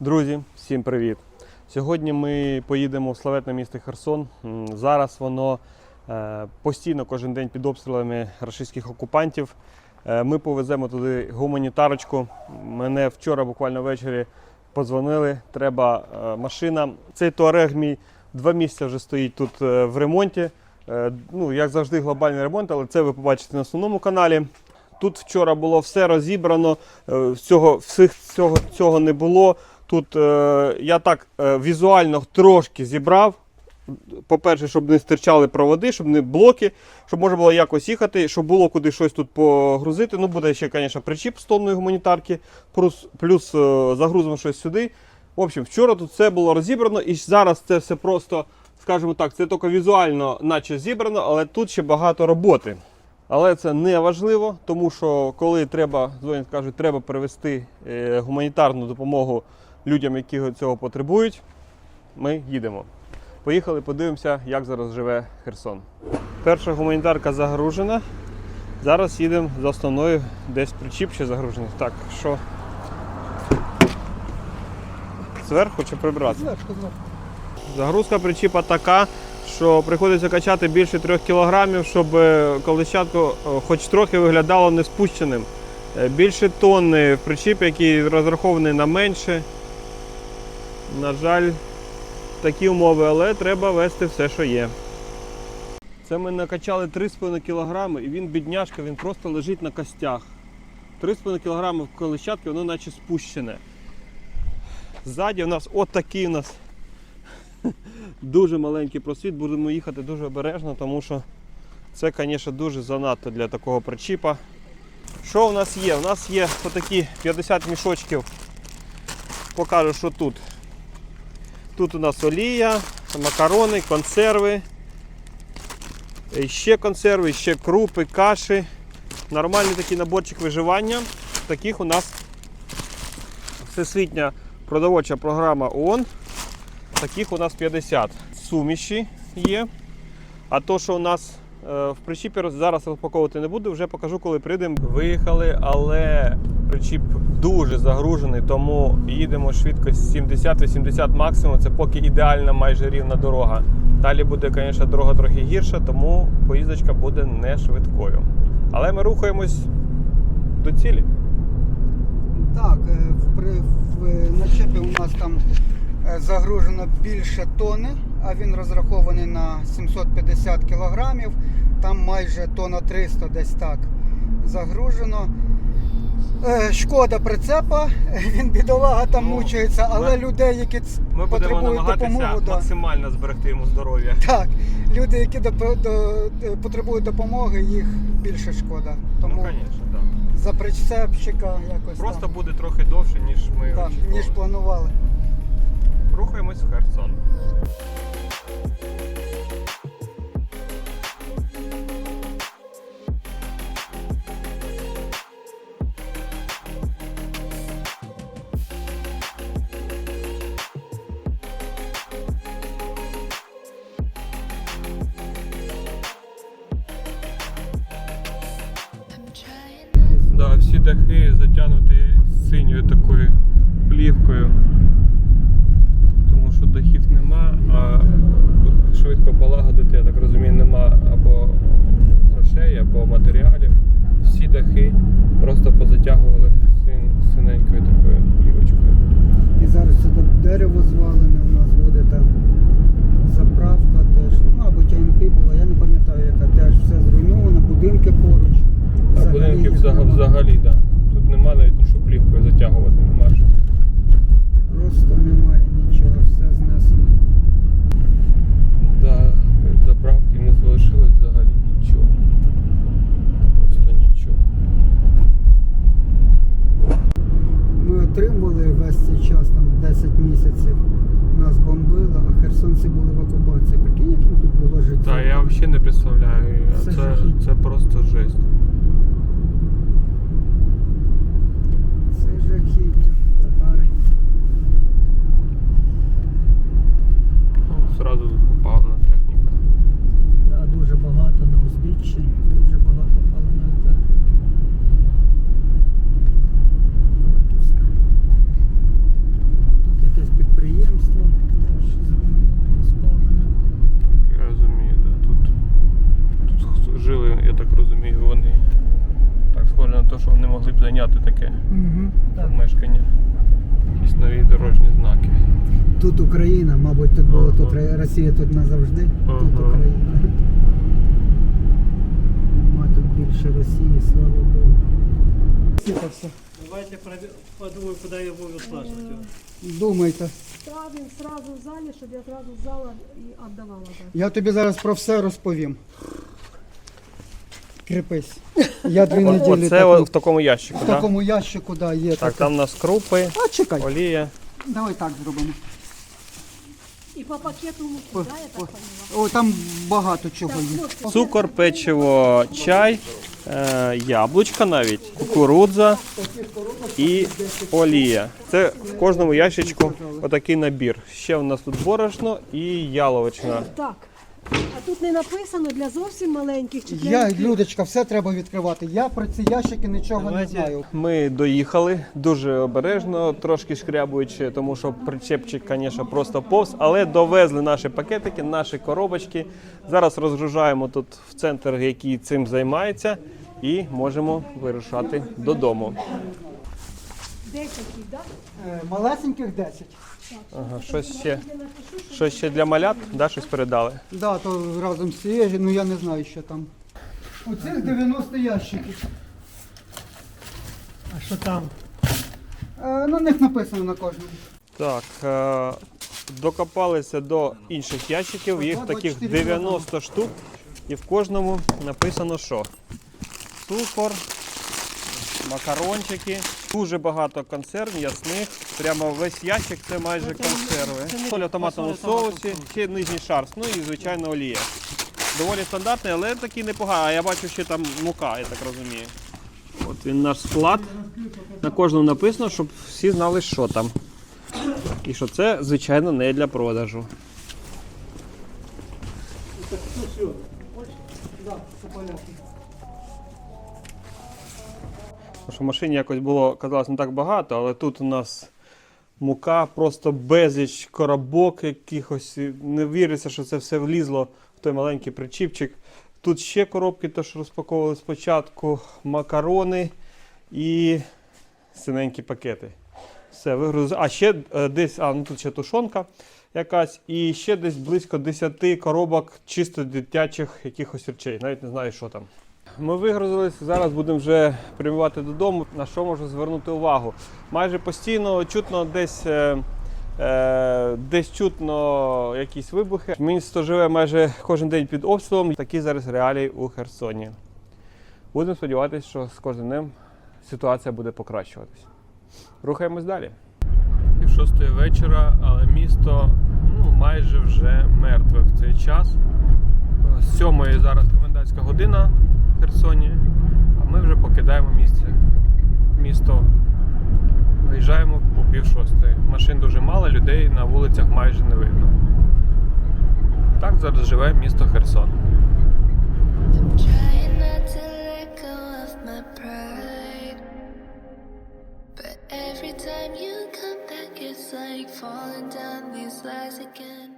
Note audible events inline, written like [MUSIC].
Друзі, всім привіт! Сьогодні ми поїдемо в славетне місто Херсон. Зараз воно е, постійно кожен день під обстрілами російських окупантів. Е, Ми повеземо туди гуманітарочку. Мене вчора буквально ввечері подзвонили. Треба е, машина. Цей туарег мій два місяці вже стоїть тут в ремонті. Ну, як завжди, глобальний ремонт, але це ви побачите на основному каналі. Тут вчора було все розібрано, всього, всіх, цього, цього не було. Тут е, я так е, візуально трошки зібрав. По-перше, щоб не стирчали проводи, щоб не блоки, щоб можна було якось їхати, щоб було куди щось тут погрузити. Ну, буде ще, звісно, причіп з тонної гуманітарки, плюс, плюс е, загрузимо щось сюди. В общем, вчора тут все було розібрано, і зараз це все просто, скажімо так, це тільки візуально, наче зібрано, але тут ще багато роботи. Але це не важливо, тому що коли треба, дзвонять, кажуть, треба перевести е, гуманітарну допомогу людям, які цього потребують, ми їдемо. Поїхали, подивимося, як зараз живе Херсон. Перша гуманітарка загружена. Зараз їдемо з основною, десь причіп ще загружений. Так, що? Зверху чи прибрати? Зверху, зверху. Загрузка причіпа така, що приходиться качати більше 3 кг, щоб е, колищатко е, хоч трохи виглядало не спущеним. Е, Більше тонни в причіп, який розрахований на менше. На жаль, такі умови, але треба вести все, що є. Це ми накачали 3,5 кг і він, бідняшка, він просто лежить на костях. 3,5 кг колищатки, воно наче спущене. Ззаді у нас от у нас дуже маленький просвіт, будемо їхати дуже обережно, тому що це, звісно, дуже занадто для такого причіпа. Що у нас є? У нас є отакі 50 мішочків. Покажу, що тут. Тут у нас олія, макарони, консерви. Ще консерви, ще крупи, каші. Нормальний такий наборчик виживання. Таких у нас всесвітня продовольча програма ООН. Таких у нас 50 суміші є. А то, що у нас е, в причіпі зараз розпаковувати не буду, вже покажу, коли прийдемо. Виїхали, але причіп дуже загружений, тому їдемо швидкість 70-80 максимум. Це поки ідеальна майже рівна дорога. Далі буде, звісно, дорога трохи гірша, тому поїздочка буде не швидкою. Але ми рухаємось до цілі. Так, е, при- в е, начепі у нас там е, загружено більше тони, а він розрахований на 750 кілограмів. Там майже тонна 300 десь так загружено. Е, Шкода прицепа, [LAUGHS] він бідолага там Ну, мучається, але ми- людей, які Ми потребують да. максимально зберегти йому здоров'я. так, люди, які доп- до- е, потребують допомоги, їх більше шкода. Тому Ну, звісно, так. за причепщика якось Просто там, буде трохи довше, ніж ми так, ніж планували. Рухаємось в Херсон. Дахи затягнуті синьою такою плівкою. Тому що дахів нема, а швидко полагодити, я так розумію, нема або грошей, або матеріалів. Всі дахи просто позатягували син, синенькою такою плівочкою. І зараз це дерево звалене, у нас буде там заправка теж. Ну, мабуть, АМП була, я не пам'ятаю, яка теж все зруйновано, будинки поруч. А Взагалі взагалі, да. Тут нема навіть що плівкою затягувати нема що. Просто немає нічого, все знесено. Да, заправки не залишилось взагалі нічого. Просто нічого. Ми отримували весь цей час, там 10 місяців. Нас бомбило, а херсонці були в окупації. Прикинь, яким тут було життя. Так, я взагалі не представляю. Це Це, це просто жесть. Це жахіття. Татари. Ну, Сразу попав на техніку. Да, дуже багато на узбіччі, дуже багато паленої техніки. Харківська. Знаки Угу, помешкання. Якісь нові дорожні знаки. Тут Україна, мабуть, тут було Ага. тут Росія тут назавжди. Тут Україна. Нема тут більше Росії, слава Богу. Давайте прове- подумаем, куда его высаживать. Думайте. Ставим сразу в залі, щоб я зразу зала і віддавала. Я тобі зараз про все розповім. Крепись. Я дві неділі Оце так, в такому ящику, в так? такому ящику, да, є. Так, таке. там у нас крупи, А чекай, олія. давай так зробимо. І по пакету муки, По- да, я так поняла? О, там багато чого Так, є. Цукор, печиво, чай, е, яблучка навіть, кукурудза і олія. Це в кожному ящичку отакий набір. Ще у нас тут борошно і яловичина. Так. А тут не написано для зовсім маленьких чи для Я, яких? Людочка, все треба відкривати. Я про ці ящики нічого Давайте. не знаю. Ми доїхали дуже обережно, трошки шкрябуючи, тому що причепчик, звісно, просто повз, але довезли наші пакетики, наші коробочки. Зараз розгружаємо тут в центр, який цим займається, і можемо вирушати додому. 10 їх, да? Е, Малесеньких 10. Ага, щось ще, щось ще для малят, да, щось передали. Да, то разом з цією, ну я не знаю, що там. У цих 90 ящиків. А что там? Е, На них написано на кожному. Так, е, докопалися до інших ящиків, їх таких 90 штук, і в кожному написано, що цукор, макарончики, дуже багато консерв, ясних. Прямо весь ящик це майже консерви. Соля в томатному соусі, ще нижній шар, ну і звичайно олія. Доволі стандартний, але такий непоганий. А я бачу, ще там мука, я так розумію. От він наш склад. На кожному написано, щоб всі знали, що там. І що це, звичайно, не для продажу. Тому що в машині якось було, казалось, не так багато, але тут у нас мука, просто безліч коробок якихось. Не віриться, що це все влізло в той маленький причіпчик. Тут ще коробки, що розпаковували спочатку, макарони і синенькі пакети. Все, вигрузили. А ще е, десь, а ну тут ще тушонка якась, і ще десь близько 10 коробок чисто дитячих якихось речей. Навіть не знаю, що там. Ми вигрузились, зараз будемо вже прямувати додому. На що можу звернути увагу? Майже постійно чутно десь. Е, Е, десь чутно якісь вибухи. Місто живе майже кожен день під обстрілом. Такі зараз реалії у Херсоні. Будемо сподіватися, що з кожним днем ситуація буде покращуватись. Рухаємось далі. Шостої вечора, але місто ну, майже вже мертве в цей час. Сьомої зараз комендантська година Херсоні, а ми вже покидаємо місце. Місто. Виїжджаємо по пів шостої. Машин дуже мало, людей на вулицях майже не видно. Так зараз живе місто Херсон. Every time you come back, it's like falling down these lies again.